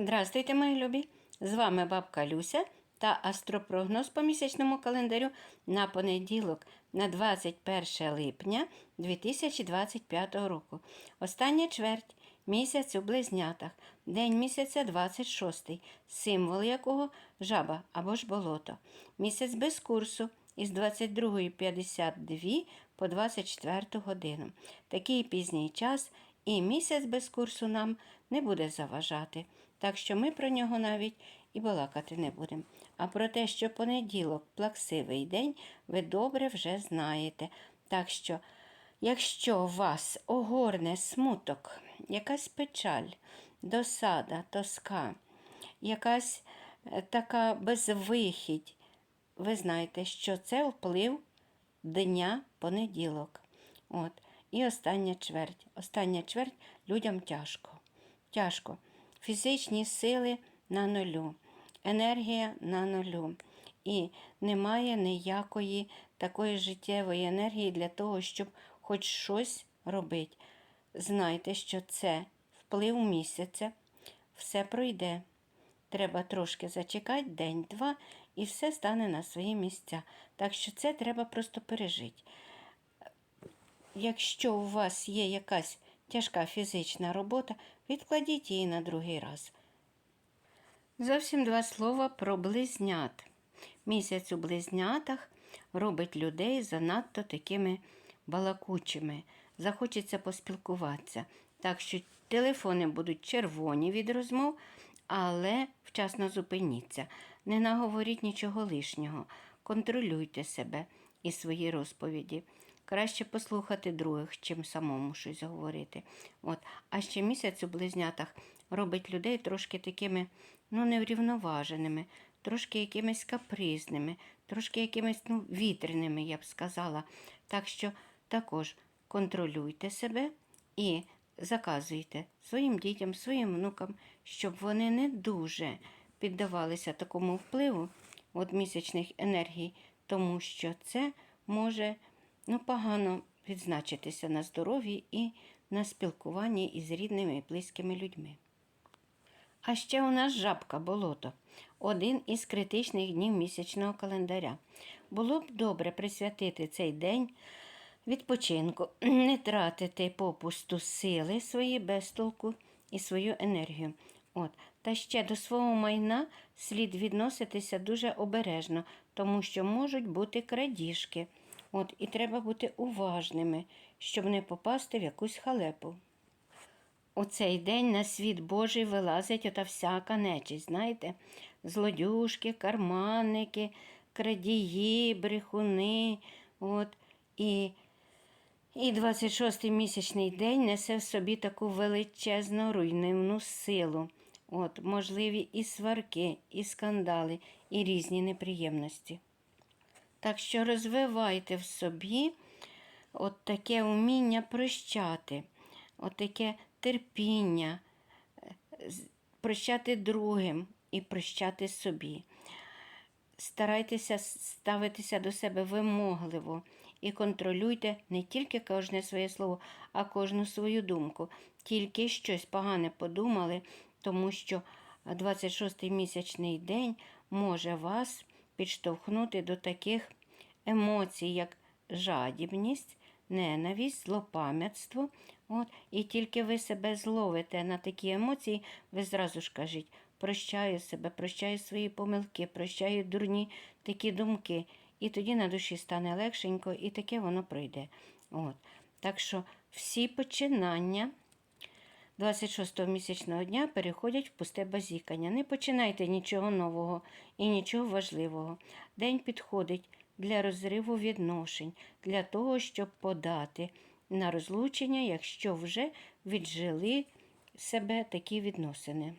Здравствуйте, мої любі! З вами бабка Люся та астропрогноз по місячному календарю на понеділок на 21 липня 2025 року. Остання чверть місяць у близнятах, день місяця 26, символ якого жаба або ж болото. Місяць без курсу із 22.52 по 24 годину. Такий пізній час і місяць без курсу нам не буде заважати, так що ми про нього навіть і балакати не будемо. А про те, що понеділок плаксивий день, ви добре вже знаєте. Так що, якщо вас огорне смуток, якась печаль, досада, тоска, якась е, така безвихідь, ви знаєте, що це вплив дня понеділок. От. І остання чверть. Остання чверть людям тяжко. Тяжко. Фізичні сили на нулю, енергія на нулю. І немає ніякої такої життєвої енергії для того, щоб хоч щось робити. Знайте, що це вплив місяця, все пройде. Треба трошки зачекати день-два, і все стане на свої місця. Так що це треба просто пережити. Якщо у вас є якась тяжка фізична робота, відкладіть її на другий раз. Зовсім два слова про близнят. Місяць у близнятах робить людей занадто такими балакучими. Захочеться поспілкуватися. Так що телефони будуть червоні від розмов, але вчасно зупиніться. Не наговоріть нічого лишнього. Контролюйте себе і свої розповіді. Краще послухати других, чим самому щось говорити. От. А ще місяць у близнятах робить людей трошки такими ну, неврівноваженими, трошки якимись капризними, трошки якимись ну, вітряними, я б сказала. Так що також контролюйте себе і заказуйте своїм дітям, своїм внукам, щоб вони не дуже піддавалися такому впливу от місячних енергій, тому що це може ну, погано відзначитися на здоров'ї і на спілкуванні із рідними і близькими людьми. А ще у нас жабка болото один із критичних днів місячного календаря. Було б добре присвятити цей день відпочинку, не тратити попусту сили свої без толку і свою енергію. От. Та ще до свого майна слід відноситися дуже обережно, тому що можуть бути крадіжки. От, І треба бути уважними, щоб не попасти в якусь халепу. У цей день на світ Божий вилазить ота всяка нечість, знаєте, злодюшки, карманники, крадії, брехуни. От, І і 26-й місячний день несе в собі таку величезну руйнівну силу. От, Можливі і сварки, і скандали, і різні неприємності. Так що розвивайте в собі от таке уміння прощати, от таке терпіння, прощати другим і прощати собі. Старайтеся ставитися до себе вимогливо і контролюйте не тільки кожне своє слово, а кожну свою думку. Тільки щось погане подумали, тому що 26-й місячний день може вас підштовхнути до таких емоцій, як жадібність, ненависть, злопам'ятство. От, І тільки ви себе зловите на такі емоції, ви зразу ж кажіть, прощаю себе, прощаю свої помилки, прощаю дурні такі думки. І тоді на душі стане легшенько, і таке воно пройде. От. Так що всі починання 26-го місячного дня переходять в пусте базікання. Не починайте нічого нового і нічого важливого. День підходить для розриву відношень, для того, щоб подати на розлучення, якщо вже віджили себе такі відносини.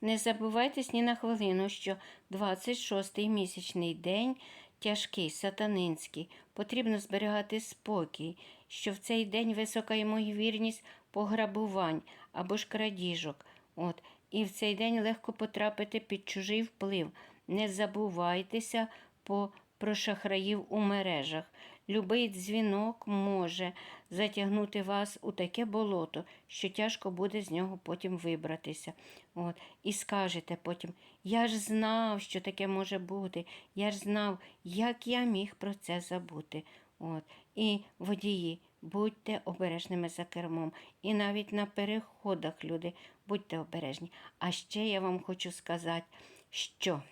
Не забувайтесь ні на хвилину, що 26-й місячний день тяжкий, сатанинський, потрібно зберігати спокій, що в цей день висока ймовірність пограбувань або ж крадіжок. От. І в цей день легко потрапити під чужий вплив. Не забувайтеся по, про шахраїв у мережах. любий дзвінок може затягнути вас у таке болото, що тяжко буде з нього потім вибратися. От. І скажете потім: я ж знав, що таке може бути, я ж знав, як я міг про це забути. От. І водії, будьте обережними за кермом. І навіть на переходах, люди, будьте обережні. А ще я вам хочу сказати, що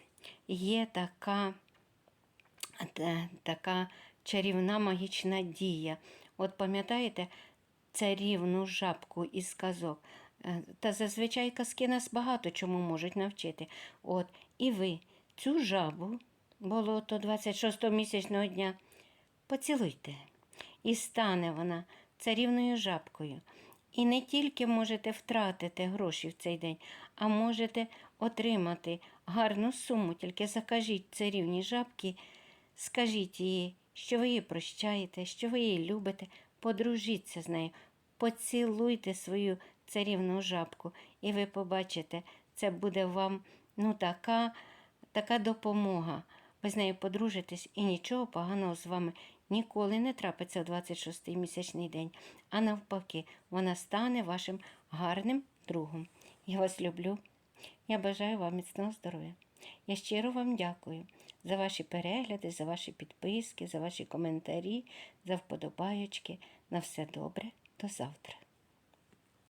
є така, та- така чарівна магічна дія. От пам'ятаєте царівну жабку із казок? Е, Та зазвичай казки нас багато чому можуть навчити. От, і ви цю жабу, болото 26-го місячного дня, поцілуйте. І стане вона царівною жабкою. І не тільки можете втратити гроші в цей день, а можете отримати гарну суму. Тільки закажіть царівній жабки, скажіть їй, що ви її прощаєте, що ви її любите, подружіться з нею, поцілуйте свою царівну жабку, і ви побачите, це буде вам ну, така, така допомога. Ви з нею подружитесь і нічого поганого з вами ніколи не трапиться в 26-й місячний день. А навпаки, вона стане вашим гарним другом. Я вас люблю. Я бажаю вам міцного здоров'я. Я щиро вам дякую за ваші перегляди, за ваші підписки, за ваші коментарі, за вподобаючки. На все добре. До завтра.